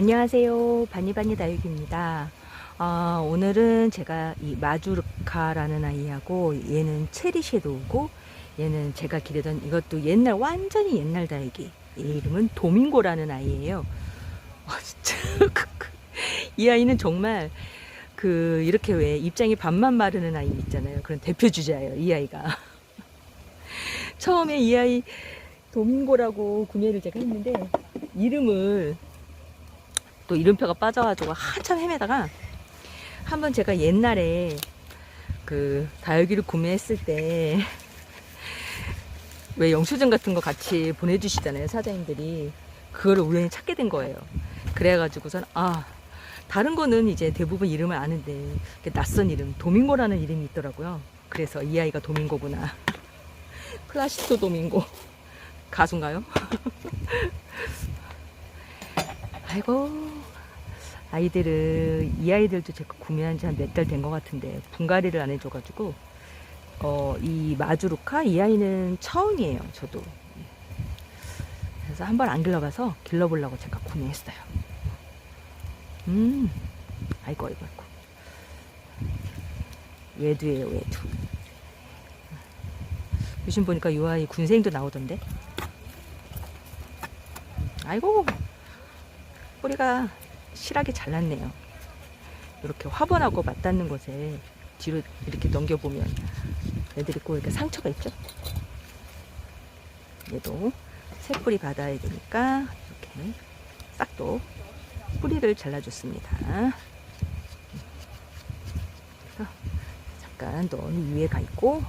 안녕하세요. 바니바니 다육입니다. 아, 오늘은 제가 이 마주르카라는 아이하고 얘는 체리 섀도우고 얘는 제가 기르던 이것도 옛날 완전히 옛날 다육이 얘 이름은 도밍고라는 아이예요. 아, 진짜 이 아이는 정말 그 이렇게 왜 입장이 반만 마르는 아이 있잖아요. 그런 대표 주자예요. 이 아이가 처음에 이 아이 도밍고라고 구매를 제가 했는데 이름을 또 이름표가 빠져가지고 한참 헤매다가 한번 제가 옛날에 그 다육이를 구매했을 때 왜 영수증 같은 거 같이 보내주시잖아요 사장님들이. 그거를 우연히 찾게 된 거예요. 그래가지고선 아 다른 거는 이제 대부분 이름을 아는데 낯선 이름 도밍고라는 이름이 있더라고요. 그래서 이 아이가 도밍고구나. 플라시토 도밍고. 가수인가요? 아이고 아이들을 이 아이들도 제가 구매한 지 한 몇 달 된 것 같은데 분갈이를 안 해줘가지고 어, 이 마주루카 이 아이는 처음이에요 저도. 그래서 한번 안 길러봐서 길러보려고 제가 구매했어요. 음 아이고 아이고 아이고. 외두예요 외두. 요즘 보니까 이 아이 군생도 나오던데? 아이고 뿌리가 실하게 잘났네요. 이렇게 화분하고 맞닿는 곳에 뒤로 이렇게 넘겨보면 애들이 꼭 이렇게 상처가 있죠. 얘도 새 뿌리 받아야 되니까 이렇게 싹도 뿌리를 잘라줬습니다. 그래서 잠깐 너는 위에 가 있고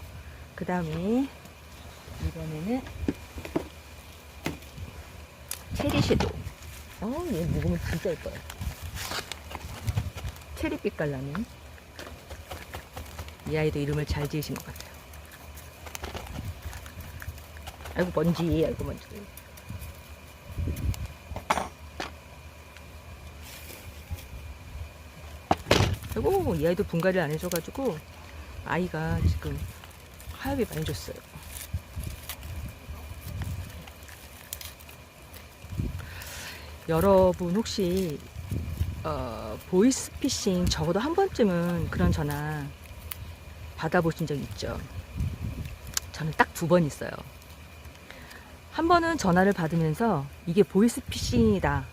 그 다음에 이번에는 체리 섀도우 어, 얘 묵으면 진짜 예뻐요. 체리빛깔 나는. 이 아이도 이름을 잘 지으신 것 같아요. 아이고, 먼지, 아이고, 먼지. 아이고, 이 아이도 분갈이를 안 해줘가지고, 아이가 지금 하엽이 많이 줬어요. 여러분 혹시 어, 보이스피싱 적어도 한 번쯤은 그런 전화 받아보신 적 있죠? 저는 딱 두 번 있어요. 한 번은 전화를 받으면서 이게 보이스피싱이다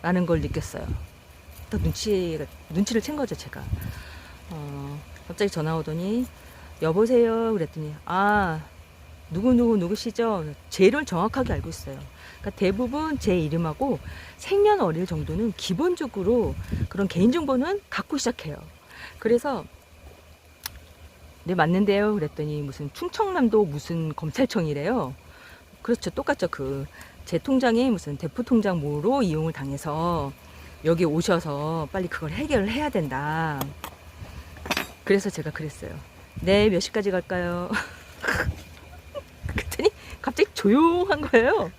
라는 걸 느꼈어요. 또 눈치, 눈치를 챈 거죠, 제가. 어, 갑자기 전화 오더니 여보세요 그랬더니 아 누구누구 누구시죠? 제 이름을 정확하게 알고 있어요. 그러니까 대부분 제 이름하고 생년월일 정도는 기본적으로 그런 개인정보는 갖고 시작해요. 그래서 네 맞는데요. 그랬더니 무슨 충청남도 무슨 검찰청이래요. 그렇죠. 똑같죠. 그 제 통장에 무슨 대포 통장 모로 이용을 당해서 여기 오셔서 빨리 그걸 해결을 해야 된다. 그래서 제가 그랬어요. 네, 몇 시까지 갈까요? 그랬더니 갑자기 조용한 거예요.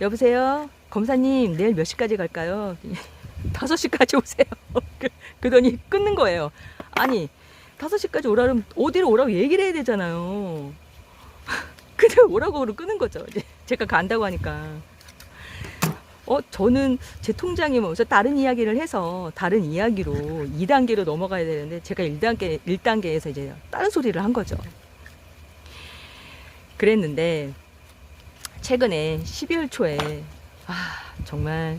여보세요? 검사님, 내일 몇 시까지 갈까요? 5시까지 오세요. 그- 그러더니 끊는 거예요. 아니, 5시까지 오라면 어디로 오라고 얘기를 해야 되잖아요. 그대로 오라고 그러 끄는 거죠. 제가 간다고 하니까. 어, 저는 제 통장에 뭐, 저 다른 이야기를 해서 다른 이야기로 2단계로 넘어가야 되는데 제가 1단계, 1단계에서 이제 다른 소리를 한 거죠. 그랬는데, 최근에 12월 초에, 아, 정말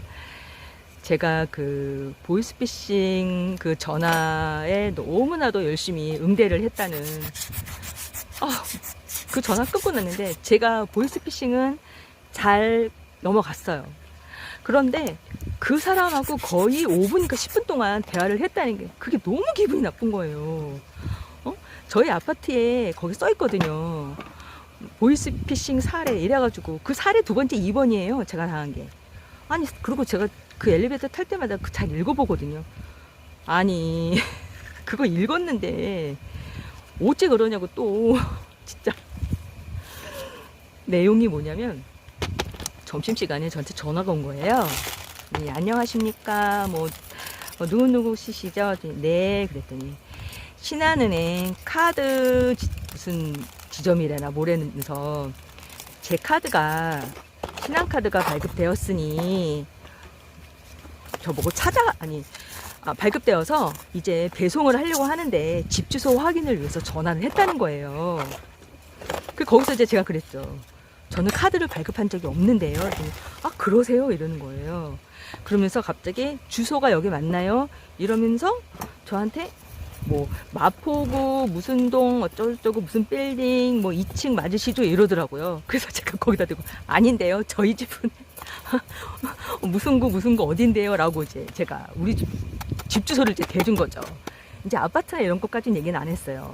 제가 그 보이스피싱 그 전화에 너무나도 열심히 응대를 했다는, 아, 그 전화 끊고 났는데 제가 보이스피싱은 잘 넘어갔어요. 그런데 그 사람하고 거의 5분인가 10분 동안 대화를 했다는 게 그게 너무 기분이 나쁜 거예요. 어? 저희 아파트에 거기 써 있거든요. 보이스피싱 사례 이래가지고 그 사례 두 번째 2번이에요. 제가 당한 게. 아니 그리고 제가 그 엘리베이터 탈 때마다 그 잘 읽어보거든요. 아니 그거 읽었는데 어째 그러냐고 또 진짜 내용이 뭐냐면 점심시간에 저한테 전화가 온 거예요. 네, 안녕하십니까. 뭐, 어, 누구누구시시죠? 네, 그랬더니. 신한은행 카드 지- 무슨 지점이래나 뭐래면서 제 카드가, 신한카드가 발급되었으니 저보고 찾아 아니 아, 발급되어서 이제 배송을 하려고 하는데 집 주소 확인을 위해서 전화를 했다는 거예요. 그 거기서 이제 제가 그랬죠. 저는 카드를 발급한 적이 없는데요. 아 그러세요 이러는 거예요. 그러면서 갑자기 주소가 여기 맞나요? 이러면서 저한테 뭐 마포구 무슨 동 어쩌고저쩌고 무슨 빌딩 뭐 2층 맞으시죠 이러더라고요. 그래서 제가 거기다 대고 아닌데요. 저희 집은 무슨 구 무슨 구 어딘데요라고 이제 제가 우리 집, 집 주소를 이제 대준 거죠. 이제 아파트나 이런 것까지는 얘기는 안 했어요.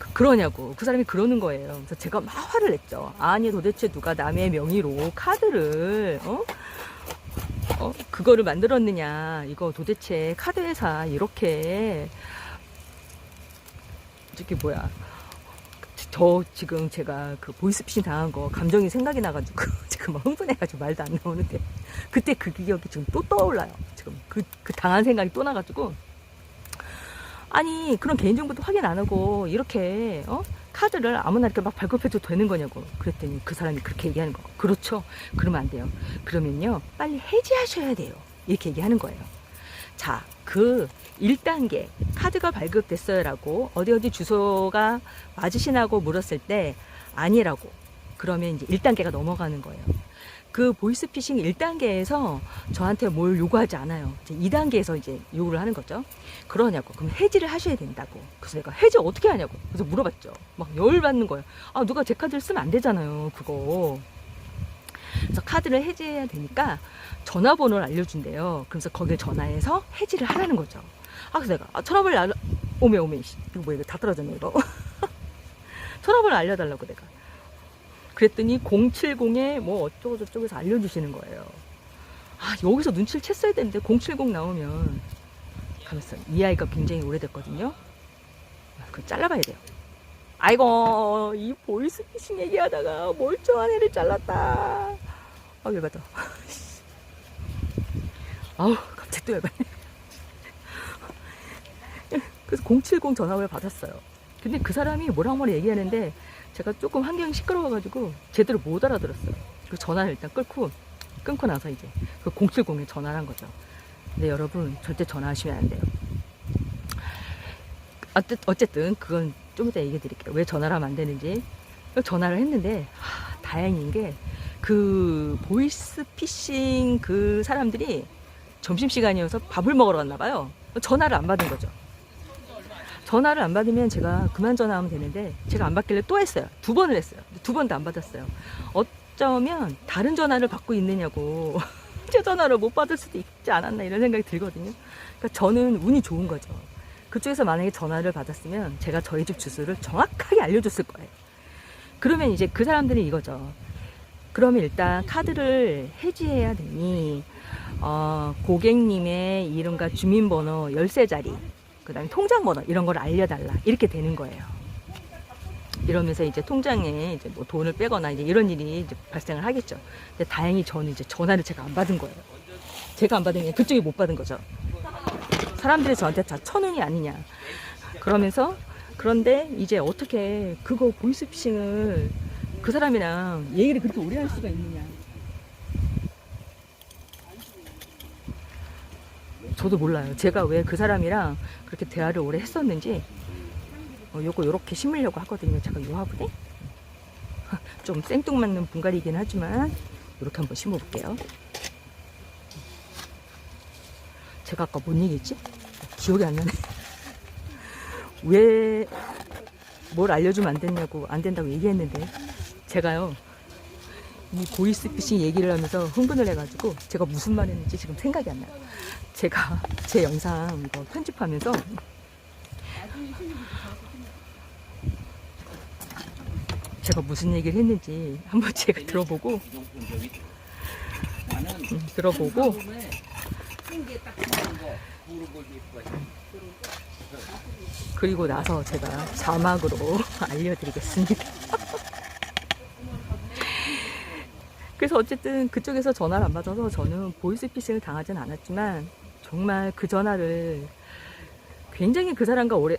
그- 그러냐고 그 사람이 그러는 거예요. 그래서 제가 막 화를 냈죠. 아니 도대체 누가 남의 명의로 카드를 어? 어, 그거를 만들었느냐. 이거 도대체 카드 회사 이렇게 저기 뭐야. 저 지금 제가 그 보이스피싱 당한 거 감정이 생각이 나가지고 지금 막 흥분해가지고 말도 안 나오는데 그때 그 기억이 지금 또 떠올라요. 지금 그, 그 당한 생각이 또 나가지고 아니 그런 개인정보도 확인 안 하고 이렇게 어? 카드를 아무나 이렇게 막 발급해도 되는 거냐고. 그랬더니 그 사람이 그렇게 얘기하는 거 그렇죠. 그러면 안 돼요. 그러면요 빨리 해지하셔야 돼요. 이렇게 얘기하는 거예요. 자 그 1단계 카드가 발급됐어요 라고 어디 어디 주소가 맞으시나고 물었을 때 아니라고. 그러면 이제 1단계가 넘어가는 거예요 그 보이스피싱 1단계에서 저한테 뭘 요구하지 않아요 이제 2단계에서 이제 요구를 하는 거죠 그러냐고. 그럼 해지를 하셔야 된다고. 그래서 내가 해지 어떻게 하냐고. 그래서 물어봤죠. 막 열받는 거예요. 아, 누가 제 카드를 쓰면 안 되잖아요. 그거. 그래서 카드를 해지해야 되니까 전화번호를 알려준대요. 그래서 거기에 전화해서 해지를 하라는 거죠. 아, 그래서 내가, 아, 전화번호를 알려, 오메, 오메, 씨. 이거 뭐야, 이거 다 떨어졌네, 이거. 전화번호 알려달라고 내가. 그랬더니 070에 뭐 어쩌고 저쩌고 해서 알려주시는 거예요. 아, 여기서 눈치를 챘어야 되는데 070 나오면 가면서 이 아이가 굉장히 오래됐거든요. 그거 잘라봐야 돼요. 아이고 이 보이스피싱 얘기하다가 멀쩡한 애를 잘랐다. 아 열받아. 아우 갑자기 또 열받네. 그래서 070 전화를 받았어요. 근데 그 사람이 뭐랑 뭐라 얘기하는데 제가 조금 환경이 시끄러워가지고 제대로 못 알아들었어요. 그 전화를 일단 끊고 끊고 나서 이제 그 070에 전화를 한 거죠. 근데 여러분 절대 전화하시면 안 돼요. 어쨌- 어쨌든 그건 좀 이따 얘기해 드릴게요. 왜 전화를 하면 안 되는지. 전화를 했는데 하, 다행인 게 그 보이스 피싱 그 사람들이 점심시간이어서 밥을 먹으러 갔나 봐요. 전화를 안 받은 거죠. 전화를 안 받으면 제가 그만 전화하면 되는데 제가 안 받길래 또 했어요. 두 번을 했어요. 두 번도 안 받았어요. 어쩌면 다른 전화를 받고 있느냐고 제 전화를 못 받을 수도 있지 않았나 이런 생각이 들거든요. 그러니까 저는 운이 좋은 거죠. 그쪽에서 만약에 전화를 받았으면 제가 저희 집 주소를 정확하게 알려줬을 거예요. 그러면 이제 그 사람들이 이거죠. 그러면 일단 카드를 해지해야 되니 어, 고객님의 이름과 주민번호 열쇠 자리, 그 다음에 통장 번호 이런 걸 알려달라 이렇게 되는 거예요. 이러면서 이제 통장에 이제 뭐 돈을 빼거나 이제 이런 일이 이제 발생을 하겠죠. 근데 다행히 저는 이제 전화를 제가 안 받은 거예요. 제가 안 받으면 그쪽이 못 받은 거죠. 사람들이 저한테 다 천운이 아니냐. 그러면서 그런데 이제 어떻게 그거 보이스피싱을 그 사람이랑 얘기를 그렇게 오래 할 수가 있느냐. 저도 몰라요. 제가 왜 그 사람이랑 그렇게 대화를 오래 했었는지 어, 요거 요렇게 심으려고 하거든요. 제가 요 화분에 좀 생뚱맞는 분갈이긴 하지만 이렇게 한번 심어볼게요. 제가 아까 뭔 얘기했지? 기억이 안 나네. 왜 뭘 알려주면 안 됐냐고 안 된다고 얘기했는데 제가요 이 보이스피싱 얘기를 하면서 흥분을 해가지고 제가 무슨 말 했는지 지금 생각이 안 나요. 제가 제 영상 이거 편집하면서. 제가 무슨 얘기를 했는지 한번 제가 들어보고. 음, 들어보고. 그리고 나서 제가 자막으로 알려드리겠습니다. 그래서 어쨌든 그쪽에서 전화를 안 받아서 저는 보이스피싱을 당하진 않았지만 정말 그 전화를 굉장히 그 사람과 오래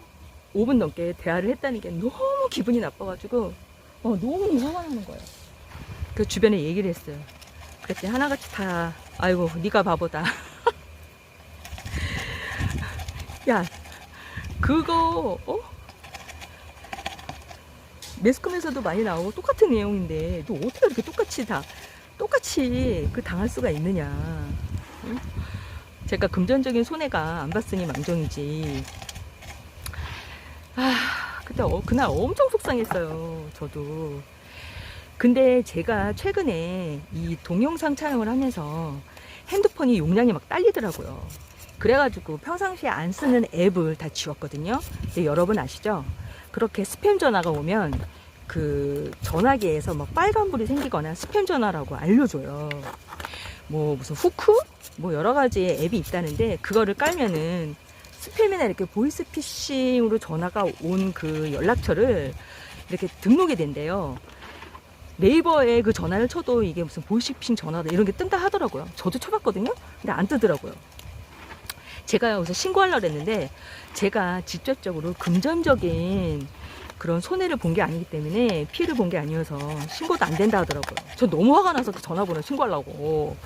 5분 넘게 대화를 했다는 게 너무 기분이 나빠가지고 어, 너무 화가 나는 거예요. 그 주변에 얘기를 했어요. 그랬더니 하나같이 다 아이고 네가 바보다. 야 그거 어? 매스컴에서도 많이 나오고 똑같은 내용인데 너 어떻게 이렇게 똑같이 다 똑같이 그 당할 수가 있느냐? 응? 제가 금전적인 손해가 안 봤으니 망정이지. 아 그때 어, 그날 엄청 속상했어요. 저도. 근데 제가 최근에 이 동영상 촬영을 하면서 핸드폰이 용량이 막 딸리더라고요. 그래가지고 평상시에 안 쓰는 앱을 다 지웠거든요. 근데 여러분 아시죠? 그렇게 스팸 전화가 오면 그 전화기에서 막 빨간불이 생기거나 스팸 전화라고 알려줘요. 뭐 무슨 후크? 뭐 여러 가지 앱이 있다는데 그거를 깔면은 스팸이나 이렇게 보이스피싱으로 전화가 온 그 연락처를 이렇게 등록이 된대요. 네이버에 그 전화를 쳐도 이게 무슨 보이스피싱 전화다 이런 게 뜬다 하더라고요. 저도 쳐봤거든요. 근데 안 뜨더라고요. 제가 여기서 신고하려고 했는데 제가 직접적으로 금전적인 그런 손해를 본 게 아니기 때문에 피해를 본 게 아니어서 신고도 안 된다 하더라고요. 저 너무 화가 나서 그 전화번호 신고하려고.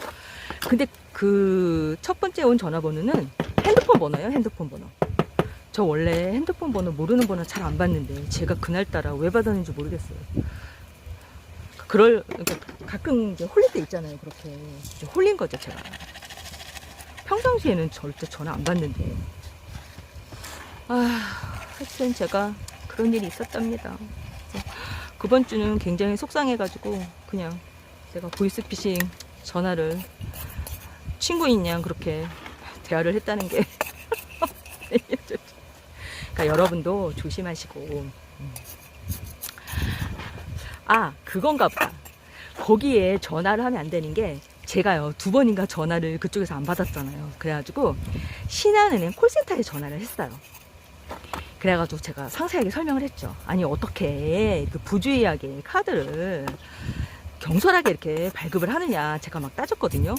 근데 그 첫 번째 온 전화번호는 핸드폰 번호예요, 핸드폰 번호. 저 원래 핸드폰 번호 모르는 번호 잘 안 받는데 제가 그날따라 왜 받았는지 모르겠어요. 그럴 그러니까 가끔 이제 홀릴 때 있잖아요, 그렇게 이제 홀린 거죠, 제가. 평상시에는 절대 전화 안 받는데. 아, 하여튼 제가 그런 일이 있었답니다. 그번 주는 굉장히 속상해가지고 그냥 제가 보이스피싱 전화를 친구인 양 그렇게 대화를 했다는 게. 그러니까 여러분도 조심하시고. 음. 아, 그건가 보다. 거기에 전화를 하면 안 되는 게 제가요 두 번인가 전화를 그쪽에서 안 받았잖아요. 그래가지고 신한은행 콜센터에 전화를 했어요. 그래가지고 제가 상세하게 설명을 했죠. 아니 어떻게 그 부주의하게 카드를 경솔하게 이렇게 발급을 하느냐 제가 막 따졌거든요.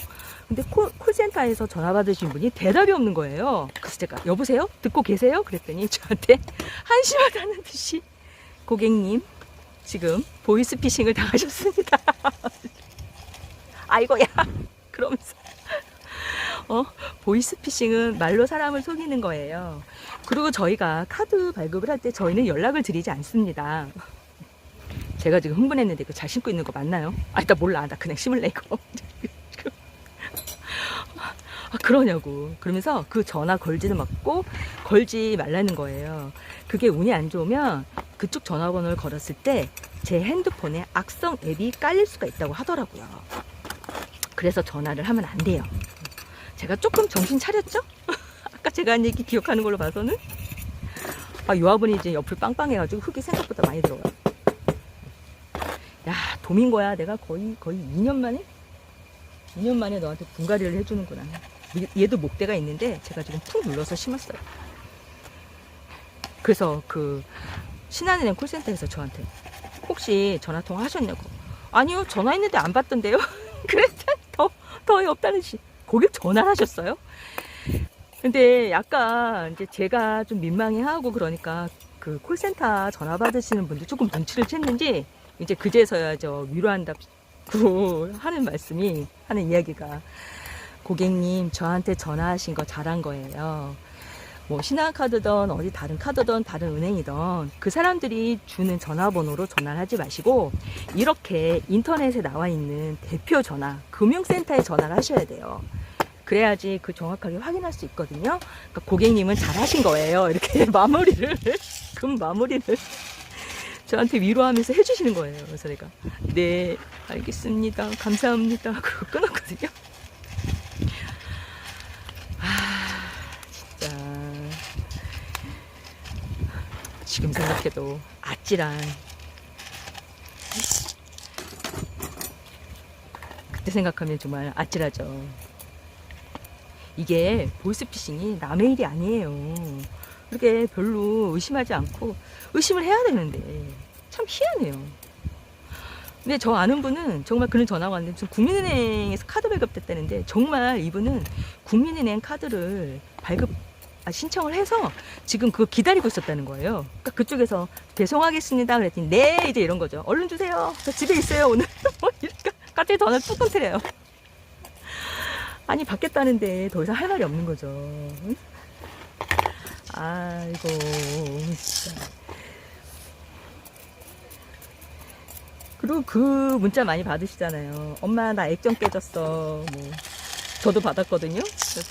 근데 콜, 콜센터에서 전화 받으신 분이 대답이 없는 거예요. 그래서 제가 여보세요? 듣고 계세요? 그랬더니 저한테 한심하다는 듯이 고객님 지금 보이스피싱을 당하셨습니다. 아이고야 그러면서 어 보이스피싱은 말로 사람을 속이는 거예요. 그리고 저희가 카드 발급을 할 때 저희는 연락을 드리지 않습니다. 제가 지금 흥분했는데 이거 잘 신고 있는 거 맞나요? 아, 나 몰라. 나 그냥 심을래 이거. 아, 그러냐고. 그러면서 그 전화 걸지는 맞고 걸지 말라는 거예요. 그게 운이 안 좋으면 그쪽 전화번호를 걸었을 때 제 핸드폰에 악성 앱이 깔릴 수가 있다고 하더라고요. 그래서 전화를 하면 안 돼요. 제가 조금 정신 차렸죠? 아까 제가 한 얘기 기억하는 걸로 봐서는 아, 요아분이 이제 옆을 빵빵해가지고 흙이 생각보다 많이 들어가요. 야, 도민거야. 내가 거의, 거의 2년 만에? 2년 만에 너한테 분갈이를 해주는구나. 얘도 목대가 있는데 제가 지금 푹 눌러서 심었어요. 그래서 그 신한은행 콜센터에서 저한테 혹시 전화통화 하셨냐고. 아니요, 전화했는데 안 받던데요. 그랬더니 더, 더 없다는 시. 고객 전화를 하셨어요? 근데 약간 이제 제가 좀 민망해하고 그러니까 그 콜센터 전화 받으시는 분들 조금 눈치를 챘는지 이제 그제서야 저 위로한다고 하는 말씀이 하는 이야기가 고객님 저한테 전화하신 거 잘한 거예요. 뭐 신한카드든 어디 다른 카드든 다른 은행이든 그 사람들이 주는 전화번호로 전화를 하지 마시고 이렇게 인터넷에 나와 있는 대표 전화 금융센터에 전화를 하셔야 돼요. 그래야지 그 정확하게 확인할 수 있거든요. 그러니까 고객님은 잘하신 거예요. 이렇게 마무리를 금 마무리를 저한테 위로하면서 해주시는 거예요. 그래서 내가 네 알겠습니다. 감사합니다. 그러고 끊었거든요. 아 진짜 지금 생각해도 아찔한 그때 생각하면 정말 아찔하죠. 이게 보이스피싱이 남의 일이 아니에요. 그렇게 별로 의심하지 않고 의심을 해야 되는데 참 희한해요. 근데 저 아는 분은 정말 그런 전화가 왔는데 지금 국민은행에서 카드 발급됐다는데 정말 이분은 국민은행 카드를 발급 아, 신청을 해서 지금 그거 기다리고 있었다는 거예요. 그러니까 그쪽에서 배송하겠습니다. 그랬더니 네 이제 이런 거죠. 얼른 주세요. 저 집에 있어요 오늘. 뭐 이러니까 갑자기 전화를 뚝 끊더래요. 아니 받겠다는데 더 이상 할 말이 없는 거죠. 응? 아이고 진짜. 그리고 그 문자 많이 받으시잖아요. 엄마 나 액정 깨졌어. 뭐 저도 받았거든요.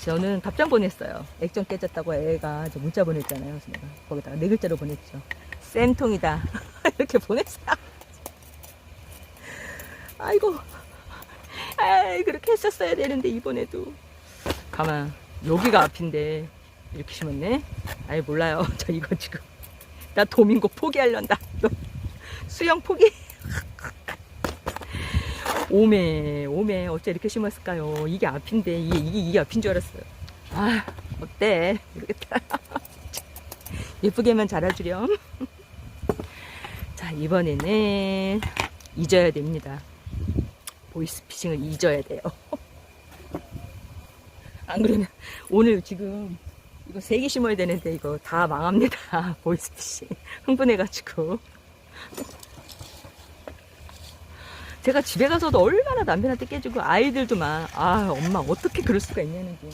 저는 답장 보냈어요. 액정 깨졌다고 애가 저 문자 보냈잖아요. 내가 거기다가 네 글자로 보냈죠. 쌤통이다. 이렇게 보냈어요. 아이고. 아이, 그렇게 했었어야 되는데, 이번에도. 가만, 여기가 앞인데, 이렇게 심었네? 아이, 몰라요. 저 이거 지금. 나 도민고 포기하련다. 이거 수영 포기. 오메, 오메. 어째 이렇게 심었을까요? 이게 앞인데, 이게, 이게, 이게 앞인 줄 알았어요. 아, 어때? 모르겠다. 예쁘게만 자라주렴. 자, 이번에는 잊어야 됩니다. 보이스피싱을 잊어야 돼요. 안 그러면 오늘 지금 이거 세 개 심어야 되는데 이거 다 망합니다. 보이스피싱. 흥분해가지고. 제가 집에 가서도 얼마나 남편한테 깨지고 아이들도 막, 아, 엄마 어떻게 그럴 수가 있냐는 게.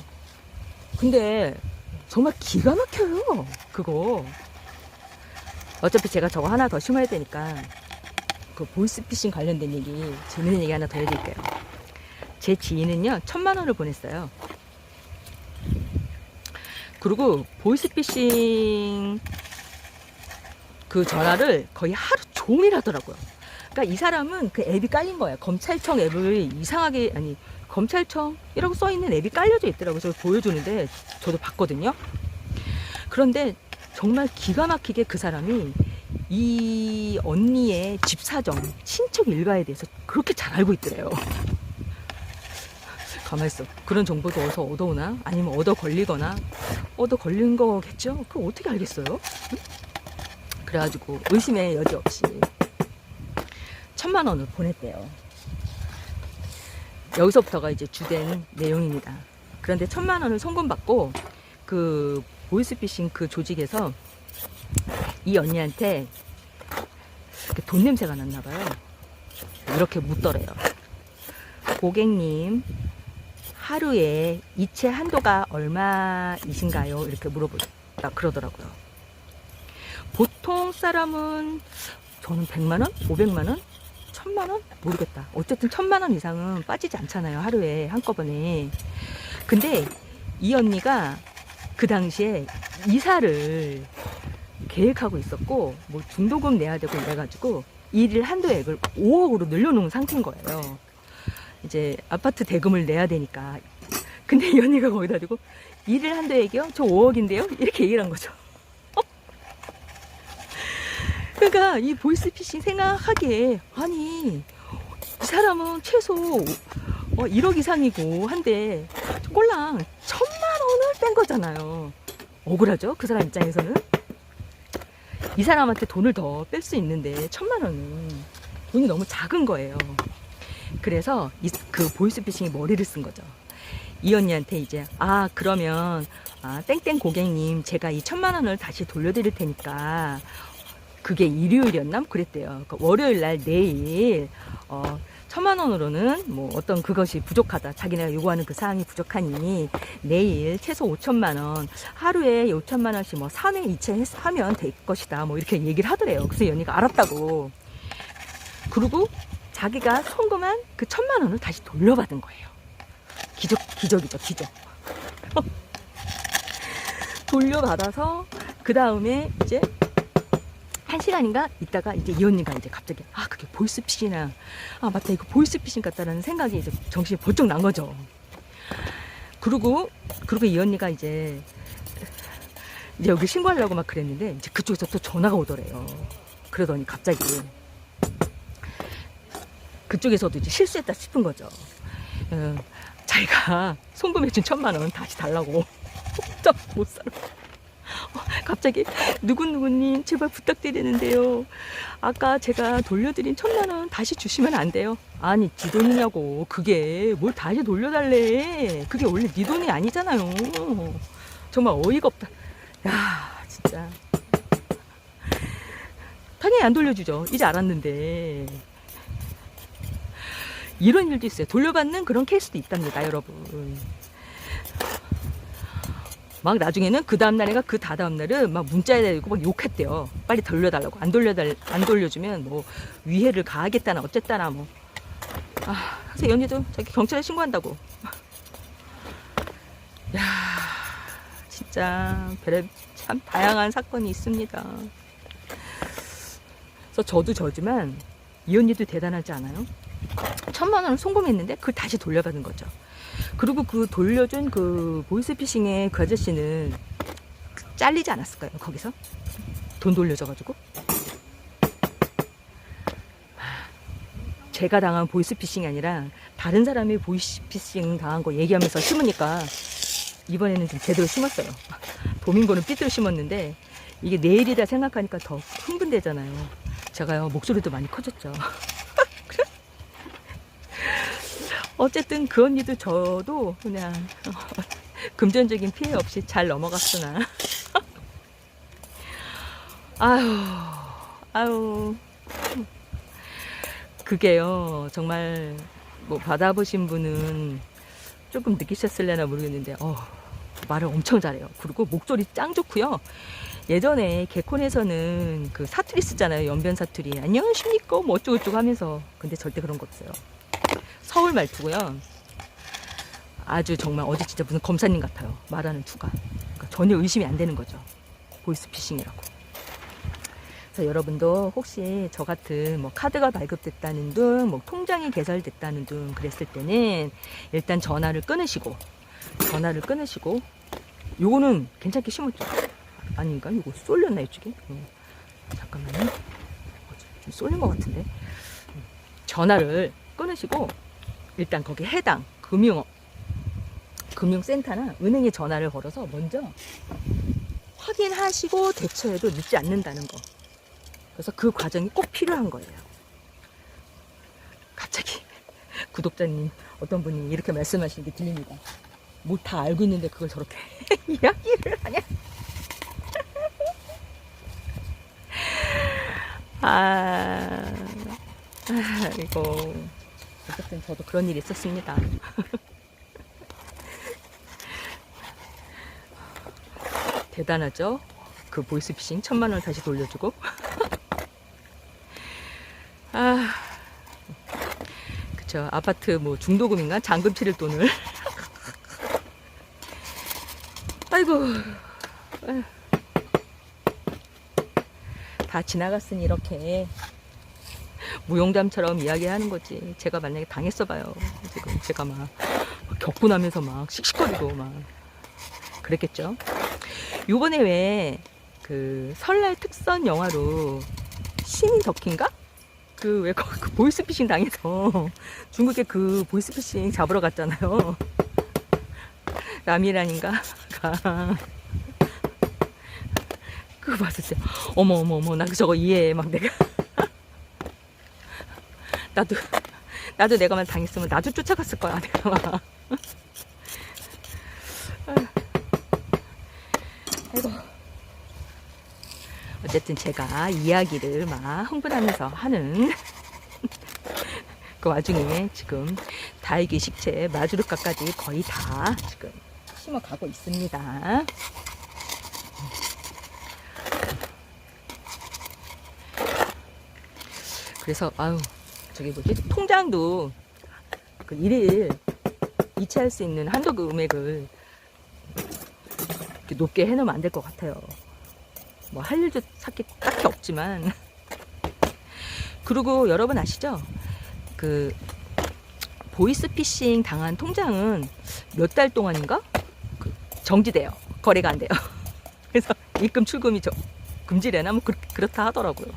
근데 정말 기가 막혀요. 그거. 어차피 제가 저거 하나 더 심어야 되니까 그 보이스피싱 관련된 얘기 재밌는 얘기 하나 더 해드릴게요. 제 지인은요 천만 원을 보냈어요. 그리고 보이스피싱 그 전화를 거의 하루 종일 하더라고요. 그러니까 이 사람은 그 앱이 깔린 거예요. 검찰청 앱을 이상하게 아니 검찰청이라고 써 있는 앱이 깔려져 있더라고요. 그래서 보여주는데 저도 봤거든요. 그런데 정말 기가 막히게 그 사람이 이 언니의 집 사정, 친척 일가에 대해서 그렇게 잘 알고 있더래요. 가만 있어. 그런 정보도 어디서 얻어오나? 아니면 얻어 걸리거나? 얻어 걸린 거겠죠? 그거 어떻게 알겠어요? 응? 그래가지고 의심의 여지 없이 천만 원을 보냈대요. 여기서부터가 이제 주된 내용입니다. 그런데 천만 원을 송금받고 그 보이스피싱 그 조직에서 이 언니한테 돈 냄새가 났나 봐요. 이렇게 묻더래요. 고객님, 하루에 이체 한도가 얼마이신가요? 이렇게 물어보다 그러더라고요. 보통 사람은 저는 100만 원, 500만 원, 1000만 원 모르겠다. 어쨌든 1000만 원 이상은 빠지지 않잖아요. 하루에 한꺼번에. 근데 이 언니가 그 당시에 이사를 계획하고 있었고 뭐 중도금 내야 되고 이래가지고 일일 한도액을 5억으로 늘려놓은 상태인 거예요. 이제 아파트 대금을 내야 되니까. 근데 이 언니가 거기다 대고 일일 한도액이요? 저 5억인데요? 이렇게 얘기를 한 거죠. 그러니까 이 보이스피싱 생각하기에 아니 이 사람은 최소 어, 1억 이상이고 한데 꼴랑 천만 원을 뺀 거잖아요. 억울하죠? 그 사람 입장에서는. 이 사람한테 돈을 더 뺄 수 있는데 천만 원은 돈이 너무 작은 거예요. 그래서 이, 그 보이스피싱이 머리를 쓴 거죠. 이 언니한테 이제 아 그러면 아 땡땡 고객님 제가 이 천만 원을 다시 돌려드릴 테니까 그게 일요일이었나 그랬대요. 그 월요일 날 내일 어 천만 원으로는 뭐 어떤 그것이 부족하다. 자기네가 요구하는 그 사항이 부족하니 내일 최소 5천만 원 하루에 5천만 원씩 뭐 3회 2차 하면 될 것이다. 뭐 이렇게 얘기를 하더래요. 그래서 연희가 알았다고. 그리고 자기가 송금한 그 천만 원을 다시 돌려받은 거예요. 기적 기적이죠 기적. 돌려받아서 그 다음에 이제 한 시간인가 있다가 이제 이 언니가 이제 갑자기 아 그게 보이스피싱이나 아 맞다 이거 보이스피싱 같다라는 생각이 이제 정신이 번쩍 난 거죠. 그리고 그리고 이 언니가 이제 이제 여기 신고하려고 막 그랬는데 이제 그쪽에서 또 전화가 오더래요. 그러더니 갑자기 그쪽에서도 이제 실수했다 싶은 거죠. 어, 자기가 송금해준 천만 원 다시 달라고 못 살아. 갑자기 누구누구님 제발 부탁드리는데요. 아까 제가 돌려드린 천만 원 다시 주시면 안 돼요. 아니 네 돈이냐고. 그게 뭘 다시 돌려달래. 그게 원래 네 돈이 아니잖아요. 정말 어이가 없다. 야 진짜. 당연히 안 돌려주죠. 이제 알았는데. 이런 일도 있어요. 돌려받는 그런 케이스도 있답니다, 여러분. 막 나중에는 그 다음 날에가 그 다다음 날은 막 문자에 대고 막 욕했대요. 빨리 돌려달라고. 안 돌려달 안 돌려주면 뭐 위해를 가하겠다나 어쨌다나 뭐. 아, 그래서 연희도 자기 경찰에 신고한다고. 야, 진짜 별의 참 다양한 사건이 있습니다. 그래서 저도 저지만 이 언니도 대단하지 않아요? 천만 원을 송금했는데 그걸 다시 돌려받은 거죠. 그리고 그 돌려준 그 보이스피싱의 그 아저씨는 잘리지 않았을까요? 거기서 돈 돌려줘가지고 제가 당한 보이스피싱이 아니라 다른 사람이 보이스피싱 당한 거 얘기하면서 심으니까 이번에는 좀 제대로 심었어요. 도민고는 삐뚤 심었는데 이게 내일이다 생각하니까 더 흥분되잖아요. 제가요 목소리도 많이 커졌죠. 어쨌든 그 언니도 저도 그냥 금전적인 피해 없이 잘 넘어갔으나. 아유 아유. 그게요 정말 뭐 받아보신 분은 조금 느끼셨을려나 모르겠는데 어 말을 엄청 잘해요. 그리고 목소리 짱 좋고요. 예전에 개콘에서는 그 사투리 쓰잖아요 연변 사투리. 안녕하십니까? 뭐 어쩌고저쩌고 하면서. 근데 절대 그런 거 없어요 서울 말투고요. 아주 정말 어제 진짜 무슨 검사님 같아요. 말하는 투가. 그러니까 전혀 의심이 안 되는 거죠. 보이스피싱이라고. 그래서 여러분도 혹시 저 같은 뭐 카드가 발급됐다는 등, 뭐 통장이 개설됐다는 등 그랬을 때는 일단 전화를 끊으시고, 전화를 끊으시고, 요거는 괜찮게 심었죠? 아닌가? 요거 쏠렸나 이쪽에? 어, 잠깐만요. 좀 쏠린 것 같은데. 음, 전화를 끊으시고 일단 거기 해당 금융 금융센터나 은행에 전화를 걸어서 먼저 확인하시고 대처해도 늦지 않는다는 거. 그래서 그 과정이 꼭 필요한 거예요. 갑자기 구독자님 어떤 분이 이렇게 말씀하시는 게 들립니다. 뭐 다 알고 있는데 그걸 저렇게 이야기를 하냐? 아, 아 이거 어쨌든 저도 그런 일이 있었습니다. 대단하죠? 그 보이스피싱 천만 원을 다시 돌려주고. 아, 그쵸. 아파트 뭐 중도금인가? 잔금 치를 돈을. 아이고. 아휴. 다 지나갔으니 이렇게 무용담처럼 이야기하는 거지. 제가 만약에 당했어 봐요. 지금 제가 막 겪고 나면서 막 씩씩거리고 막 그랬겠죠. 요번에 왜 그 설날 특선 영화로 신이 덕인가? 그 왜 그 보이스피싱 당해서 중국에 그 보이스피싱 잡으러 갔잖아요. 라미란인가가 그거 봤을 때 어머 어머 어머 나 저거 이해해 막 내가 나도 나도 내가 만 당했으면 나도 쫓아갔을 거야 내가 막 아이고 어쨌든 제가 이야기를 막 흥분하면서 하는 그 와중에 지금 다이기 식채 마주르카까지 거의 다 지금 심어가고 있습니다. 그래서 아유 저기 뭐지 통장도 그 일일 이체할 수 있는 한도 금액을 이렇게 높게 해놓으면 안 될 것 같아요. 뭐 할 일도 딱히, 딱히 없지만 그리고 여러분 아시죠? 그 보이스피싱 당한 통장은 몇 달 동안인가 그 정지돼요. 거래가 안 돼요. 그래서 입금 출금이 저 금지래나 뭐 그, 그렇다 하더라고요.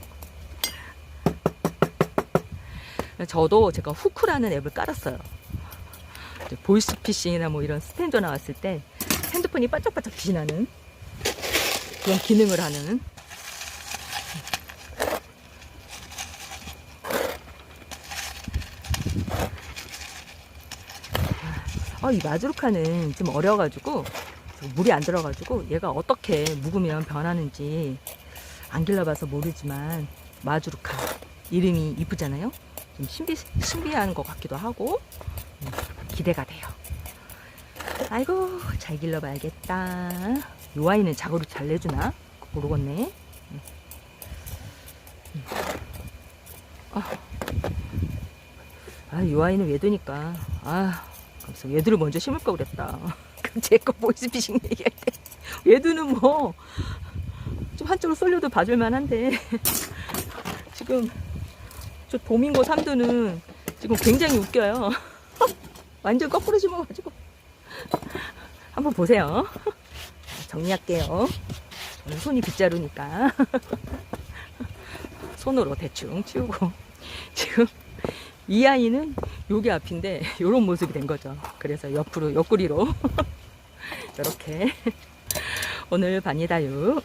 저도 제가 후크라는 앱을 깔았어요. 보이스피싱이나 뭐 이런 스팸 전화 왔을 때 핸드폰이 반짝반짝 빛이 나는 그런 기능을 하는 아, 이 마주르카는 좀 어려가지고 물이 안 들어가지고 얘가 어떻게 묵으면 변하는지 안 길러봐서 모르지만 마주르카 이름이 이쁘잖아요. 좀 신비, 신비한 것 같기도 하고 음, 기대가 돼요. 아이고 잘 길러봐야겠다. 요 아이는 자고로 잘 내주나? 모르겠네. 음. 음. 아, 아, 요 아이는 외도니까 아, 그래서 외도를 먼저 심을 걸 그랬다. 그럼 제거 보이스피싱 얘기할 때 외도는 뭐 좀 한쪽으로 쏠려도 봐줄만 한데 지금 저 도민고 삼두는 지금 굉장히 웃겨요. 완전 거꾸로 심어가지고 한번 보세요. 정리할게요. 저는 손이 빗자루니까 손으로 대충 치우고 지금 이 아이는 여기 앞인데 이런 모습이 된 거죠. 그래서 옆으로 옆구리로 이렇게 오늘 바니다육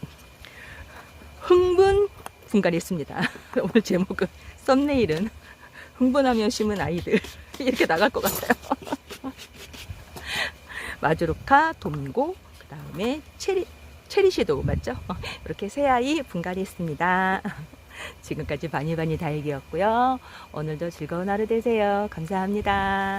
흥분 분갈이 했습니다. 오늘 제목은 썸네일은 흥분하며 심은 아이들 이렇게 나갈 것 같아요. 마주로카, 도민고, 그 다음에 체리 체리시도 맞죠? 이렇게 세 아이 분갈이했습니다. 지금까지 바니바니 다육이었고요. 오늘도 즐거운 하루 되세요. 감사합니다.